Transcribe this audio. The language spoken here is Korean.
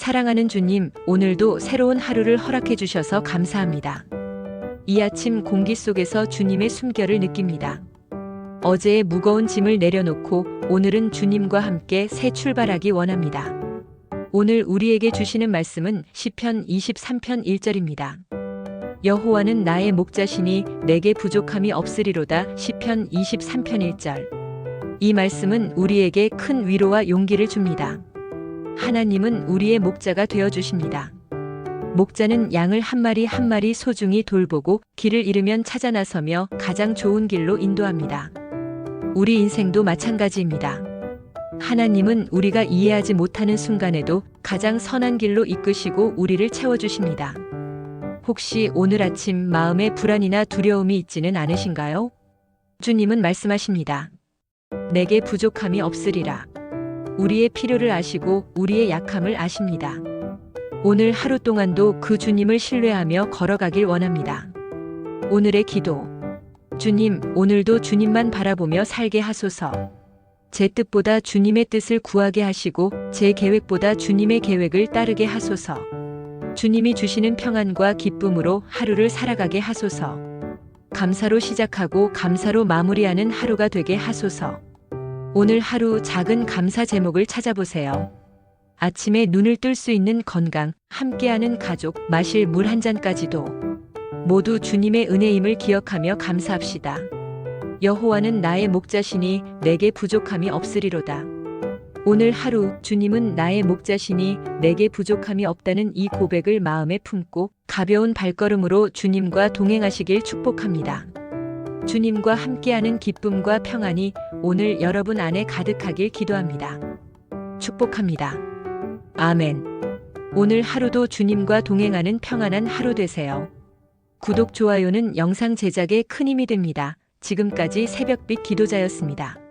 사랑하는 주님, 오늘도 새로운 하루를 허락해 주셔서 감사합니다. 이 아침 공기 속에서 주님의 숨결을 느낍니다. 어제의 무거운 짐을 내려놓고 오늘은 주님과 함께 새 출발하기 원합니다. 오늘 우리에게 주시는 말씀은 시편 23편 1절입니다. 여호와는 나의 목자시니 내게 부족함이 없으리로다 시편 23편 1절. 이 말씀은 우리에게 큰 위로와 용기를 줍니다. 하나님은 우리의 목자가 되어 주십니다. 목자는 양을 한 마리 한 마리 소중히 돌보고 길을 잃으면 찾아 나서며 가장 좋은 길로 인도합니다. 우리 인생도 마찬가지입니다. 하나님은 우리가 이해하지 못하는 순간에도 가장 선한 길로 이끄시고 우리를 채워주십니다. 혹시 오늘 아침 마음에 불안이나 두려움이 있지는 않으신가요? 주님은 말씀하십니다. 내게 부족함이 없으리라. 우리의 필요를 아시고 우리의 약함을 아십니다. 오늘 하루 동안도 그 주님을 신뢰하며 걸어가길 원합니다. 오늘의 기도. 주님, 오늘도 주님만 바라보며 살게 하소서. 제 뜻보다 주님의 뜻을 구하게 하시고 제 계획보다 주님의 계획을 따르게 하소서. 주님이 주시는 평안과 기쁨으로 하루를 살아가게 하소서. 감사로 시작하고 감사로 마무리하는 하루가 되게 하소서. 오늘 하루 작은 감사 제목을 찾아보세요. 아침에 눈을 뜰 수 있는 건강, 함께하는 가족, 마실 물 한 잔까지도 모두 주님의 은혜임을 기억하며 감사합시다. 여호와는 나의 목자시니 내게 부족함이 없으리로다. 오늘 하루 주님은 나의 목자시니 내게 부족함이 없다는 이 고백을 마음에 품고 가벼운 발걸음으로 주님과 동행하시길 축복합니다. 주님과 함께하는 기쁨과 평안이 오늘 여러분 안에 가득하길 기도합니다. 축복합니다. 아멘. 오늘 하루도 주님과 동행하는 평안한 하루 되세요. 구독, 좋아요는 영상 제작에 큰 힘이 됩니다. 지금까지 새벽빛 기도자였습니다.